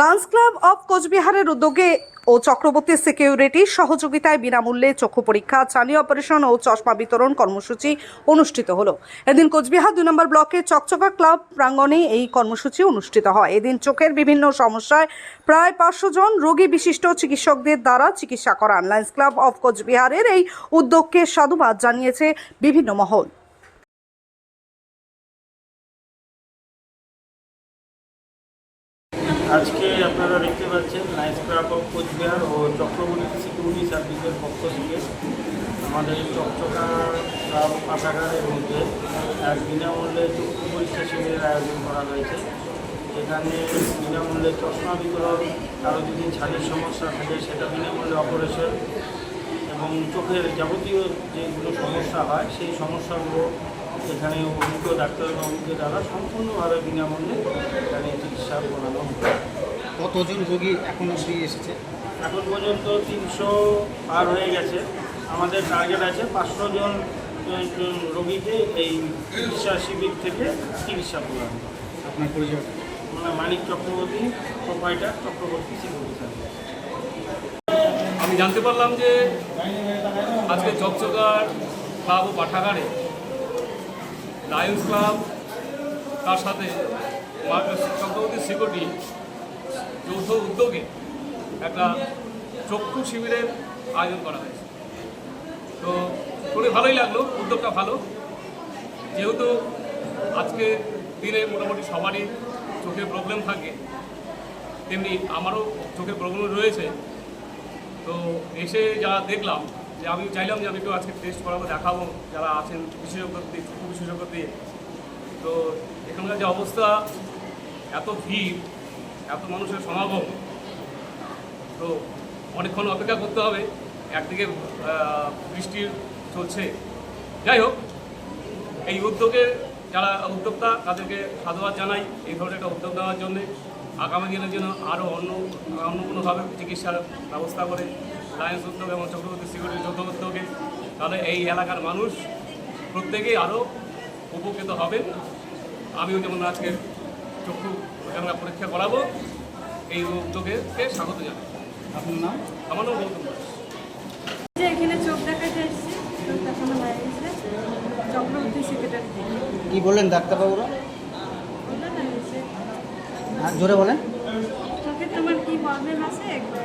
Lance club of কোচবিহারের উদ্যোগে ও Chakraborty security সহযোগিতায় বিনামূল্যে চক্ষু পরীক্ষা চানি অপারেশন ও চশমা বিতরণ কর্মসূচি অনুষ্ঠিত হলো। এদিন কোচবিহার দুই নম্বর ব্লকে চকচকা ক্লাব প্রাঙ্গণে এই কর্মসূচি অনুষ্ঠিত হয়। এদিন চোখের বিভিন্ন সমস্যায় প্রায় পাঁচশো জন রোগী বিশিষ্ট চিকিৎসকদের দ্বারা চিকিৎসা করান। লায়ন্স ক্লাব অফ কোচবিহারের এই উদ্যোগকে সাধুবাদ জানিয়েছে বিভিন্ন মহল। আজকে আপনারা দেখতে পাচ্ছেন লাইন্স ক্লাব অফ কোচবিহার ও চক্রবর্তী সিকিউরিটি সার্ভিসের পক্ষ থেকে আমাদের চকচকা ক্লাব পাঠাগারের মধ্যে এক বিনামূল্যে চক্ষু পরীক্ষা শিবিরের আয়োজন করা হয়েছে। এখানে বিনামূল্যে চশমা বিতরণ, কারও যদি ছাদের সমস্যা থাকে সেটা বিনামূল্যে অপারেশন এবং চোখের যাবতীয় যেগুলো সমস্যা হয়, সেই সমস্যাগুলো এখানে অভিজ্ঞ ডাক্তারবাবুদের দ্বারা সম্পূর্ণভাবে বিনামূল্যে এখানে চিকিৎসা করানো কতজন রোগী এখন অবধি এসেছে? এখন পর্যন্ত তিনশো পার হয়ে গেছে। আমাদের টার্গেট আছে পাঁচশো জন রোগীকে এই চিকিৎসা শিবির থেকে চিকিৎসা করানো। আপনার পরিচয়? মানে Manik Chakraborty proprietor Chakraborty security service আমি জানতে পারলাম যে আজকে চকচকার ক্লাব ও পাঠাগারে লায়ন্স ক্লাব তার সাথে চক্রবর্তী সিকিউরিটি যৌথ উদ্যোগে একটা চক্ষু শিবিরের আয়োজন করা হয়েছে। তো খুবই ভালোই লাগল, উদ্যোগটা ভালো। যেহেতু আজকে দিনে মোটামুটি সবারই চোখের প্রবলেম থাকে, তেমনি আমারও চোখের প্রবলেম রয়েছে। তো এসে যা দেখলাম যে আমি চাইলাম যে আমি একটু আজকে টেস্ট করাবো দেখাবো যারা আছেন বিশেষজ্ঞ দিয়ে চক্ষু বিশেষজ্ঞ দিয়ে তো এখানকার যে অবস্থা এত ভিড় এত মানুষের সমাগম। তো অনেকক্ষণ অপেক্ষা করতে হবে একদিকে আহ, বৃষ্টি চলছে। যাই হোক এই উদ্যোগে যারা উদ্যোক্তা তাদেরকে সাধুবাদ জানাই এই ধরনের একটা উদ্যোগ নেওয়ার জন্যে। আগামী দিনের জন্য আরও অন্য অন্য কোনোভাবে চিকিৎসার ব্যবস্থা করে লায়ন্স উদ্যোগ এবং চক্রবর্তী সিকিউরিটি যৌথ উদ্যোগে তাহলে এই এলাকার মানুষ প্রত্যেকেই আরও উপকৃত হবেন। আমিও যেমন আজকে চক্ষু আমরা পরীক্ষা করাবো এই উদ্যোগকে স্বাগত জানাই। আপনার নাম? আমার নাম গৌতম দাস। এখানে চোখ দেখাতে এসেছি চোখ দেখানো হয়ে গেছে। চক্রবর্তী সেক্রেটারি কি। বললেন ডাক্তারবাবুরা? হ্যাঁ, জোরে বলেন। চোখে তোমার কি প্রবলেম আছে? একবার